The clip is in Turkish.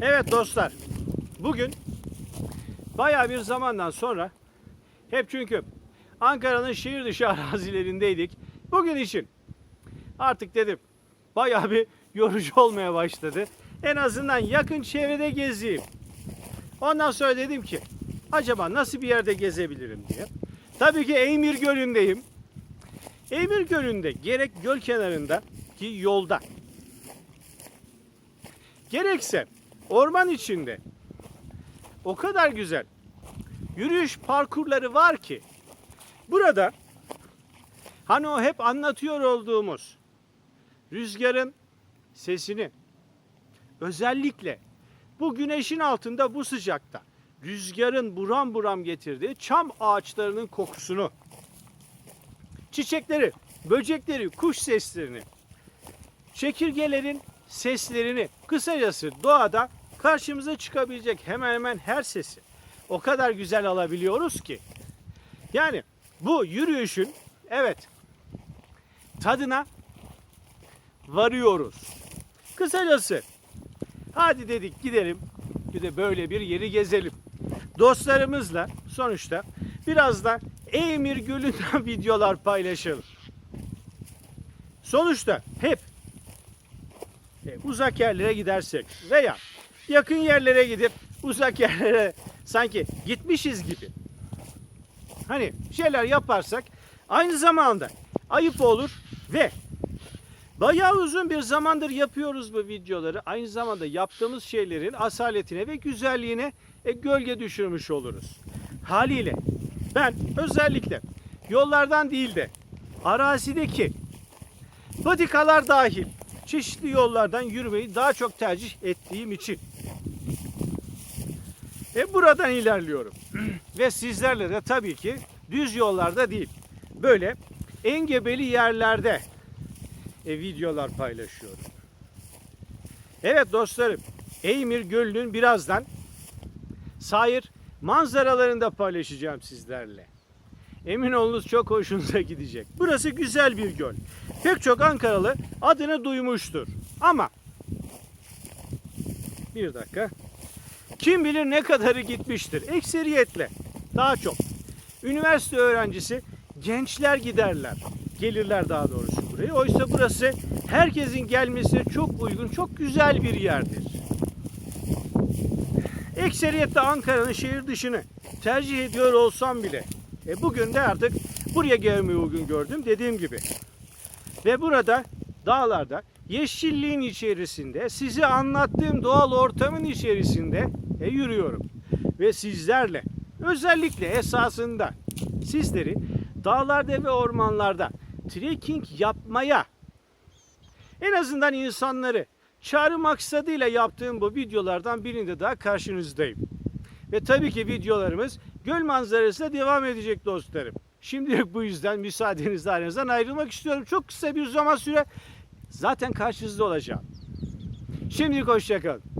Evet dostlar. Bugün bayağı bir zamandan sonra hep çünkü Ankara'nın şehir dışı arazilerindeydik. Bugün için artık dedim bayağı bir yorucu olmaya başladı. En azından yakın çevrede gezeyim. Ondan sonra dedim ki acaba nasıl bir yerde gezebilirim diye. Tabii ki Eymir Gölü'ndeyim. Eymir Gölü'nde gerek göl kenarında ki yolda gerekse orman içinde. O kadar güzel. Yürüyüş parkurları var ki burada hani o hep anlatıyor olduğumuz rüzgarın sesini özellikle bu güneşin altında bu sıcakta rüzgarın buram buram getirdiği çam ağaçlarının kokusunu çiçekleri, böcekleri, kuş seslerini, çekirgelerin seslerini, kısacası doğada karşımıza çıkabilecek hemen hemen her sesi o kadar güzel alabiliyoruz ki. Yani bu yürüyüşün evet tadına varıyoruz. Kısacası hadi dedik gidelim bir de böyle bir yeri gezelim. Dostlarımızla sonuçta biraz da Eymir Gölü'nden videolar paylaşalım. Sonuçta hep uzak yerlere gidersek veya yakın yerlere gidip uzak yerlere sanki gitmişiz gibi. Hani şeyler yaparsak aynı zamanda ayıp olur ve bayağı uzun bir zamandır yapıyoruz bu videoları. Aynı zamanda yaptığımız şeylerin asaletine ve güzelliğine e, gölge düşürmüş oluruz. Haliyle ben özellikle yollardan değil de arazideki patikalar dahil çeşitli yollardan yürümeyi daha çok tercih ettiğim için. E buradan ilerliyorum. Ve sizlerle de tabii ki düz yollarda değil. Böyle engebeli yerlerde e, videolar paylaşıyorum. Evet dostlarım, Eymir Gölü'nün birazdan sahir manzaralarını da paylaşacağım sizlerle. Emin olunuz çok hoşunuza gidecek. Burası güzel bir göl. Pek çok Ankaralı adını duymuştur. Ama bir dakika. Kim bilir ne kadarı gitmiştir. Ekseriyetle daha çok. Üniversite öğrencisi gençler giderler. Gelirler daha doğrusu buraya. Oysa burası herkesin gelmesine çok uygun, çok güzel bir yerdir. Ekseriyetle Ankara'nın şehir dışını tercih ediyor olsam bile e bugün de artık buraya gelmeyi uygun gördüm dediğim gibi. Ve burada dağlarda yeşilliğin içerisinde size anlattığım doğal ortamın içerisinde e, yürüyorum. Ve sizlerle özellikle esasında sizleri dağlarda ve ormanlarda trekking yapmaya en azından insanları çağrı maksadıyla yaptığım bu videolardan birinde daha karşınızdayım. Ve tabii ki videolarımız göl manzarasıyla devam edecek dostlarım. Şimdilik bu yüzden müsaadenizle aranızdan ayrılmak istiyorum. Çok kısa bir zaman süre zaten karşınızda olacağım. Şimdilik hoşçakalın.